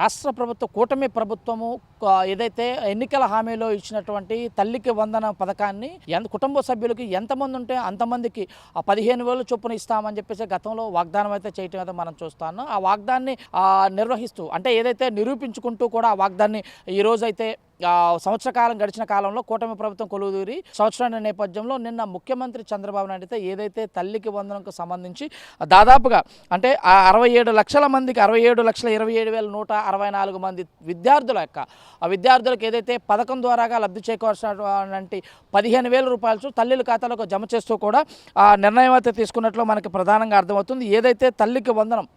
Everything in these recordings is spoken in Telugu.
రాష్ట్ర ప్రభుత్వ కూటమి ప్రభుత్వము ఏదైతే ఎన్నికల హామీలో ఇచ్చినటువంటి తల్లికి వందన పథకాన్ని ఎంత కుటుంబ సభ్యులకి ఎంతమంది ఉంటే అంతమందికి ఆ పదిహేను వేలు చొప్పున ఇస్తామని చెప్పేసి గతంలో వాగ్దానం అయితే చేయటం అయితే మనం చూస్తాను ఆ వాగ్దాన్ని నిర్వహిస్తూ అంటే ఏదైతే నిరూపించుకుంటూ కూడా ఆ వాగ్దాన్ని ఈరోజైతే సంవత్సర కాలం గడిచిన కాలంలో కూటమి ప్రభుత్వం కొలువుదూరి సంవత్సరాల నేపథ్యంలో నిన్న ముఖ్యమంత్రి చంద్రబాబు నాయుడు అయితే ఏదైతే తల్లికి వందనంకు సంబంధించి దాదాపుగా అంటే ఆ అరవై ఏడు లక్షల మందికి అరవై ఏడు లక్షల ఇరవై ఏడు వేల నూట అరవై నాలుగు మంది విద్యార్థుల యొక్క ఆ విద్యార్థులకు ఏదైతే పథకం ద్వారాగా లబ్ధి చేకూర్చినటువంటి పదిహేను వేల రూపాయలు తల్లిల ఖాతాలకు జమ చేస్తూ కూడా ఆ నిర్ణయం అయితే తీసుకున్నట్లు మనకి ప్రధానంగా అర్థమవుతుంది. ఏదైతే తల్లికి వందనం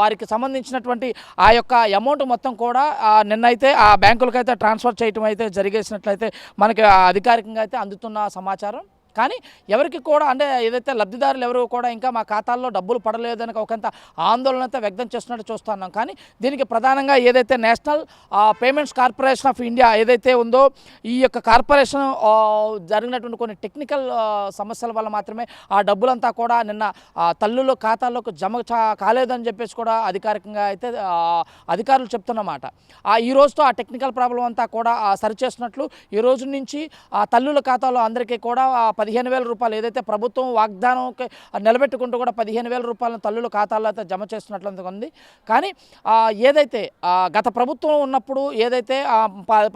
వారికి సంబంధించినటువంటి ఆ యొక్క అమౌంట్ మొత్తం కూడా నిన్నైతే ఆ బ్యాంకులకైతే ట్రాన్స్ఫర్ చేయటం అయితే జరిగేసినట్లయితే మనకి అధికారికంగా అయితే అందుతున్న సమాచారం. కానీ ఎవరికి కూడా అంటే ఏదైతే లబ్ధిదారులు ఎవరు కూడా ఇంకా మా ఖాతాల్లో డబ్బులు పడలేదని ఒకంత ఆందోళన అయితే వ్యక్తం చేస్తున్నట్టు చూస్తున్నాం. కానీ దీనికి ప్రధానంగా ఏదైతే national payments corporation of India ఏదైతే ఉందో ఈ యొక్క కార్పొరేషన్ జరిగినటువంటి కొన్ని టెక్నికల్ సమస్యల వల్ల మాత్రమే ఆ డబ్బులంతా కూడా నిన్న ఆ, తల్లుల ఖాతాల్లోకి జమ కాలేదని చెప్పేసి కూడా అధికారికంగా అయితే అధికారులు చెప్తున్నమాట. ఆ ఈ రోజుతో ఆ టెక్నికల్ ప్రాబ్లం అంతా కూడా సరిచేసినట్లు సరిచేస్తున్నట్లు ఈ రోజు నుంచి ఆ తల్లుల ఖాతాలో అందరికీ కూడా పదిహేను వేల రూపాయలు. ఏదైతే ప్రభుత్వం వాగ్దానం నిలబెట్టుకుంటూ కూడా పదిహేను వేల రూపాయలను తల్లుల ఖాతాల్లో అయితే జమ చేస్తున్నట్లు ఉంది. కానీ ఏదైతే గత ప్రభుత్వం ఉన్నప్పుడు ఏదైతే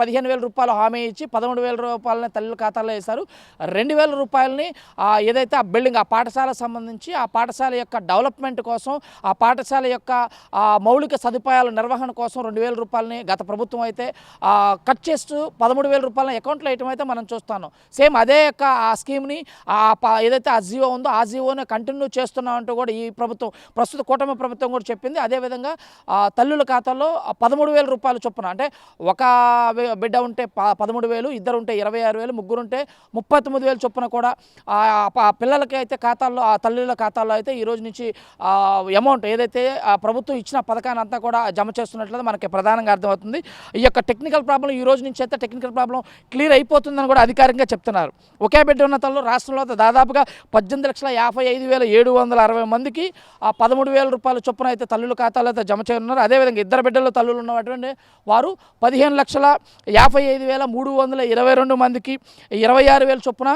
పదిహేను వేల రూపాయలు హామీ ఇచ్చి పదమూడు వేల రూపాయలని తల్లుల ఖాతాలో వేశారు. రెండు వేల రూపాయలని ఏదైతే ఆ బిల్డింగ్ ఆ పాఠశాల సంబంధించి ఆ పాఠశాల యొక్క డెవలప్మెంట్ కోసం ఆ పాఠశాల యొక్క మౌలిక సదుపాయాల నిర్వహణ కోసం రెండు వేల రూపాయలని గత ప్రభుత్వం అయితే కట్ చేస్తూ పదమూడు వేల రూపాయల అకౌంట్లో వేయటం అయితే మనం చూస్తాను సేమ్ అదే యొక్క ఆ స్కీమ్ని ఆ ఏదైతే ఆ జీవో ఉందో ఆ జియోని కంటిన్యూ చేస్తున్నామంటూ కూడా ఈ ప్రభుత్వం ప్రస్తుత కూటమి ప్రభుత్వం కూడా చెప్పింది. అదేవిధంగా తల్లుల ఖాతాలో పదమూడు వేల రూపాయలు చొప్పున అంటే ఒక బిడ్డ ఉంటే ప- పదమూడు వేలు ఇద్దరు ఉంటే ఇరవై ఆరు వేలు ముగ్గురు ఉంటే ముప్పై తొమ్మిది వేలు చొప్పున కూడా పిల్లలకి అయితే ఖాతాల్లో ఆ తల్లుల ఖాతాల్లో అయితే ఈ రోజు నుంచి అమౌంట్ ఏదైతే ఆ ప్రభుత్వం ఇచ్చిన పథకాన్ని అంతా కూడా జమ చేస్తున్నట్లయితే మనకి ప్రధానంగా అర్థమవుతుంది. ఈ యొక్క టెక్నికల్ ప్రాబ్లం ఈ రోజు నుంచి అయితే టెక్నికల్ ప్రాబ్లం క్లియర్ అయిపోతుందని కూడా అధికారికంగా చెప్తున్నారు. ఒకే బిడ్డ ఉన్న తల్లు రాష్ట్రంలో దాదాపుగా పద్దెనిమిది లక్షల యాభై ఐదు వేల ఏడు వందల అరవై మందికి ఆ పదమూడు వేల రూపాయల చొప్పున అయితే తల్లుల ఖాతాలో అయితే జమ చేయనున్నారు. అదేవిధంగా ఇద్దరు బిడ్డల తల్లులు ఉన్నటువంటి వారు పదిహేను లక్షల యాభై ఐదు వేల మూడు వందల ఇరవై రెండు మందికి ఇరవై ఆరు వేల చొప్పున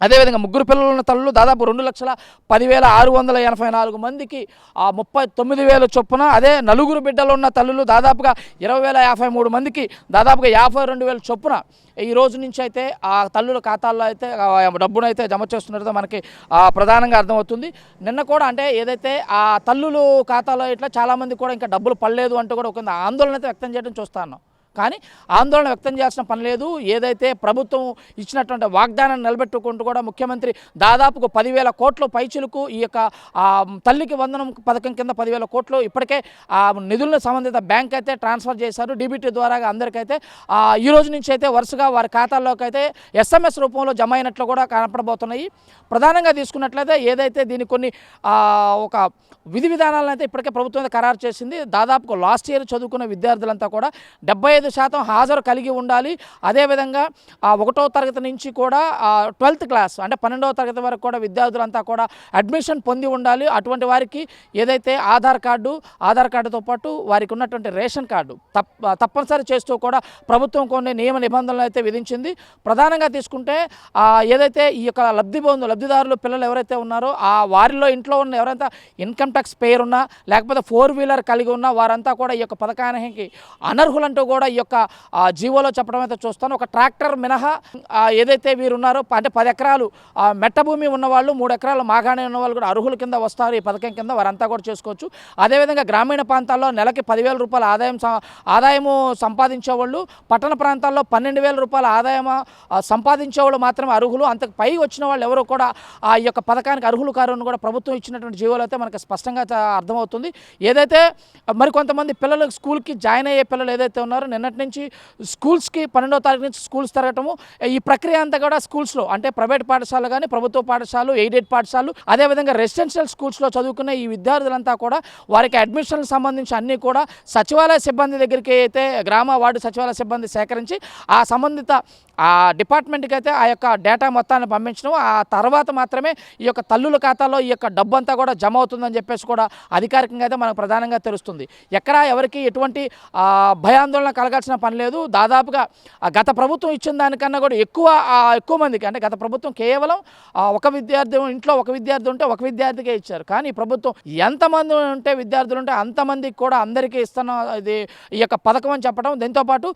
అదేవిధంగా ముగ్గురు పిల్లలున్న తల్లులు దాదాపు రెండు లక్షల పదివేల ఆరు వందల ఎనభై నాలుగు మందికి ఆ ముప్పై తొమ్మిది వేల చొప్పున అదే నలుగురు బిడ్డలు ఉన్న తల్లులు దాదాపుగా ఇరవై వేల యాభై మూడు మందికి దాదాపుగా యాభై రెండు వేల చొప్పున. ఈ రోజు నుంచి అయితే ఆ తల్లుల ఖాతాల్లో అయితే డబ్బును అయితే జమ చేస్తున్నట్టు మనకి ప్రధానంగా అర్థమవుతుంది. నిన్న కూడా అంటే ఏదైతే ఆ తల్లులు ఖాతాలో ఇట్లా చాలామంది కూడా ఇంకా డబ్బులు పడలేదు అంటూ కూడా ఒక ఆందోళన అయితే వ్యక్తం చేయడం చూస్తాను కానీ ఆందోళన వ్యక్తం చేయాల్సిన పని లేదు. ఏదైతే ప్రభుత్వం ఇచ్చినటువంటి వాగ్దానాన్ని నిలబెట్టుకుంటూ కూడా ముఖ్యమంత్రి దాదాపుకు పదివేల కోట్ల పైచులకు ఈ యొక్క తల్లికి వందనం పథకం కింద పదివేల కోట్లు ఇప్పటికే ఆ నిధులను సంబంధిత బ్యాంక్ అయితే ట్రాన్స్ఫర్ చేశారు. డీబీటీ ద్వారా అందరికైతే ఈ రోజు నుంచి అయితే వరుసగా వారి ఖాతాల్లోకి అయితే ఎస్ఎంఎస్ రూపంలో జమ అయినట్లు కూడా కనపడబోతున్నాయి. ప్రధానంగా తీసుకున్నట్లయితే ఏదైతే దీని కొన్ని ఒక విధి విధానాలను అయితే ఇప్పటికే ప్రభుత్వం ఖరారు చేసింది. దాదాపు లాస్ట్ ఇయర్ చదువుకున్న విద్యార్థులంతా కూడా డెబ్బై ఐదు శాతం హాజరు కలిగి ఉండాలి. అదేవిధంగా ఆ ఒకటో తరగతి నుంచి కూడా ట్వెల్త్ క్లాస్ అంటే పన్నెండవ తరగతి వరకు కూడా విద్యార్థులంతా కూడా అడ్మిషన్ పొంది ఉండాలి. అటువంటి వారికి ఏదైతే ఆధార్ కార్డు ఆధార్ కార్డుతో పాటు వారికి ఉన్నటువంటి రేషన్ కార్డు తప్ప తప్పనిసరి చేస్తూ కూడా ప్రభుత్వం కొన్ని నియమ నిబంధనలు అయితే విధించింది. ప్రధానంగా తీసుకుంటే ఏదైతే ఈ యొక్క లబ్ధి బంధు లబ్ధిదారులు పిల్లలు ఎవరైతే ఉన్నారో ఆ వారిలో ఇంట్లో ఉన్న ఎవరైతే ఇన్కమ్ ట్యాక్స్ పేరు ఉన్నా లేకపోతే ఫోర్ వీలర్ కలిగి ఉన్నా వారంతా కూడా ఈ యొక్క పథకానికి అనర్హులంటూ కూడా ఈ యొక్క జీవోలో చెప్పడం అయితే చూస్తాను. ఒక ట్రాక్టర్ మినహా ఏదైతే వీరున్నారో అంటే పది ఎకరాలు మెట్టభూమి మెట్ట భూమి ఉన్నవాళ్ళు మూడు ఎకరాలు మాగాణి ఉన్నవాళ్ళు కూడా అర్హుల కింద వస్తారు. ఈ పథకం కింద వారంతా కూడా చేసుకోవచ్చు. అదేవిధంగా గ్రామీణ ప్రాంతాల్లో నెలకి పదివేల రూపాయల ఆదాయం ఆదాయము సంపాదించే వాళ్ళు పట్టణ ప్రాంతాల్లో పన్నెండు వేల రూపాయల ఆదాయం సంపాదించేవాళ్ళు సంపాదించే వాళ్ళు మాత్రమే అర్హులు. అంతకు పై వచ్చిన వాళ్ళు ఎవరు కూడా ఆ యొక్క పథకానికి అర్హులు కారు కూడా ప్రభుత్వం ఇచ్చినటువంటి జీవోలు అయితే మనకి స్పష్టంగా అర్థమవుతుంది. ఏదైతే మరి కొంతమంది పిల్లలు స్కూల్కి జాయిన్ అయ్యే పిల్లలు ఏదైతే ఉన్నారో నిన్న నిన్నటి నుంచి స్కూల్స్కి పన్నెండో తారీఖు నుంచి స్కూల్స్ తిరగటము ఈ ప్రక్రియ అంతా కూడా స్కూల్స్లో అంటే ప్రైవేట్ పాఠశాలలు కానీ ప్రభుత్వ పాఠశాలలు ఎయిడెడ్ పాఠశాలలు అదేవిధంగా రెసిడెన్షియల్ స్కూల్స్లో చదువుకునే ఈ విద్యార్థులంతా కూడా వారికి అడ్మిషన్లకు సంబంధించి అన్నీ కూడా సచివాలయ సిబ్బంది దగ్గరికి అయితే గ్రామ వార్డు సచివాలయ సిబ్బంది సేకరించి ఆ సంబంధిత ఆ డిపార్ట్మెంట్కి అయితే ఆ యొక్క డేటా మొత్తాన్ని పంపించడం ఆ తర్వాత మాత్రమే ఈ యొక్క తల్లుల ఖాతాలో ఈ యొక్క డబ్బు అంతా కూడా జమ అవుతుందని చెప్పేసి కూడా అధికారికంగా అయితే మనకు ప్రధానంగా తెలుస్తుంది. ఎక్కడ ఎవరికి ఎటువంటి భయాందోళన కలగ కలగాల్సిన పని లేదు. దాదాపుగా గత ప్రభుత్వం ఇచ్చిన దానికన్నా కూడా ఎక్కువ ఎక్కువ మందికి అంటే గత ప్రభుత్వం కేవలం ఒక విద్యార్థి ఇంట్లో ఒక విద్యార్థి ఉంటే ఒక విద్యార్థికే ఇచ్చారు. కానీ ప్రభుత్వం ఎంతమంది ఉంటే విద్యార్థులు ఉంటే అంతమందికి కూడా అందరికీ ఇస్తున్న ఇది ఈ యొక్క పథకం అని చెప్పడం దీంతోపాటు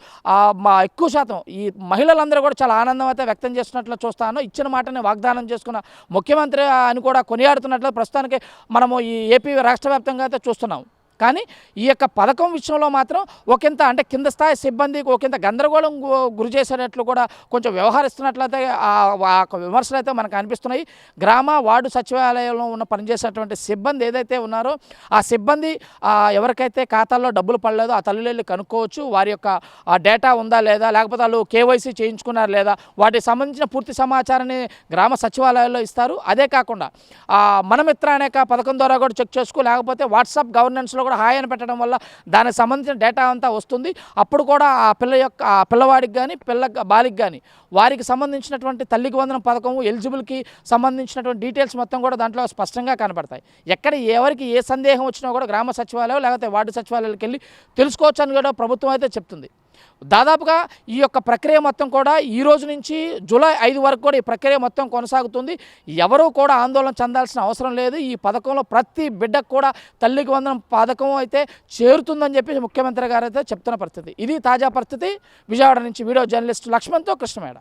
మా ఎక్కువ శాతం ఈ మహిళలందరూ కూడా చాలా ఆనందం అయితే వ్యక్తం చేస్తున్నట్లు చూస్తాను. ఇచ్చిన మాటని వాగ్దానం చేసుకున్న ముఖ్యమంత్రి అని కూడా కొనియాడుతున్నట్లు ప్రస్తుతానికి మనము ఈ ఏపీ రాష్ట్ర వ్యాప్తంగా అయితే చూస్తున్నాం. కానీ ఈ యొక్క పథకం విషయంలో మాత్రం ఒకంత అంటే కింద స్థాయి సిబ్బందికి ఒకంత గందరగోళం గురి చేసేటట్లు కూడా కొంచెం వ్యవహరిస్తున్నట్లయితే ఆ విమర్శలు అయితే మనకు అనిపిస్తున్నాయి. గ్రామ వార్డు సచివాలయంలో ఉన్న పనిచేసేటువంటి సిబ్బంది ఏదైతే ఉన్నారో ఆ సిబ్బంది ఎవరికైతే ఖాతాల్లో డబ్బులు పడలేదో ఆ తల్లులు కనుక్కోవచ్చు. వారి యొక్క ఆ డేటా ఉందా లేదా లేకపోతే వాళ్ళు కేవైసీ చేయించుకున్నారు లేదా వాటికి సంబంధించిన పూర్తి సమాచారాన్ని గ్రామ సచివాలయాల్లో ఇస్తారు. అదే కాకుండా ఆ, మనమిత్ర అనేక పథకం ద్వారా కూడా చెక్ చేసుకో లేకపోతే వాట్సాప్ గవర్నెన్స్లో కూడా హాయ్ అని పెట్టడం వల్ల దానికి సంబంధించిన డేటా అంతా వస్తుంది. అప్పుడు కూడా ఆ పిల్ల యొక్క ఆ పిల్లవాడికి కానీ పిల్ల బాలికి కానీ వారికి సంబంధించినటువంటి తల్లికి వందనం పథకం ఎలిజిబుల్కి సంబంధించినటువంటి డీటెయిల్స్ మొత్తం కూడా దాంట్లో స్పష్టంగా కనబడతాయి. ఎక్కడ ఎవరికి ఏ సందేహం వచ్చినా కూడా గ్రామ సచివాలయం లేకపోతే వార్డు సచివాలయాలకు వెళ్ళి తెలుసుకోవచ్చు అని కూడా ప్రభుత్వం అయితే చెప్తుంది. దాదాపుగా ఈ యొక్క ప్రక్రియ మొత్తం కూడా ఈ రోజు నుంచి జూలై ఐదు వరకు కూడా ఈ ప్రక్రియ మొత్తం కొనసాగుతుంది. ఎవరూ కూడా ఆందోళన చెందాల్సిన అవసరం లేదు. ఈ పథకంలో ప్రతి బిడ్డకు కూడా తల్లికి వందనం పథకం అయితే చేరుతుందని చెప్పి ముఖ్యమంత్రి గారు అయితే చెప్తున్న పరిస్థితి. ఇది తాజా పరిస్థితి. విజయవాడ నుంచి వీడియో జర్నలిస్ట్ లక్ష్మణ్తో కృష్ణమేడ.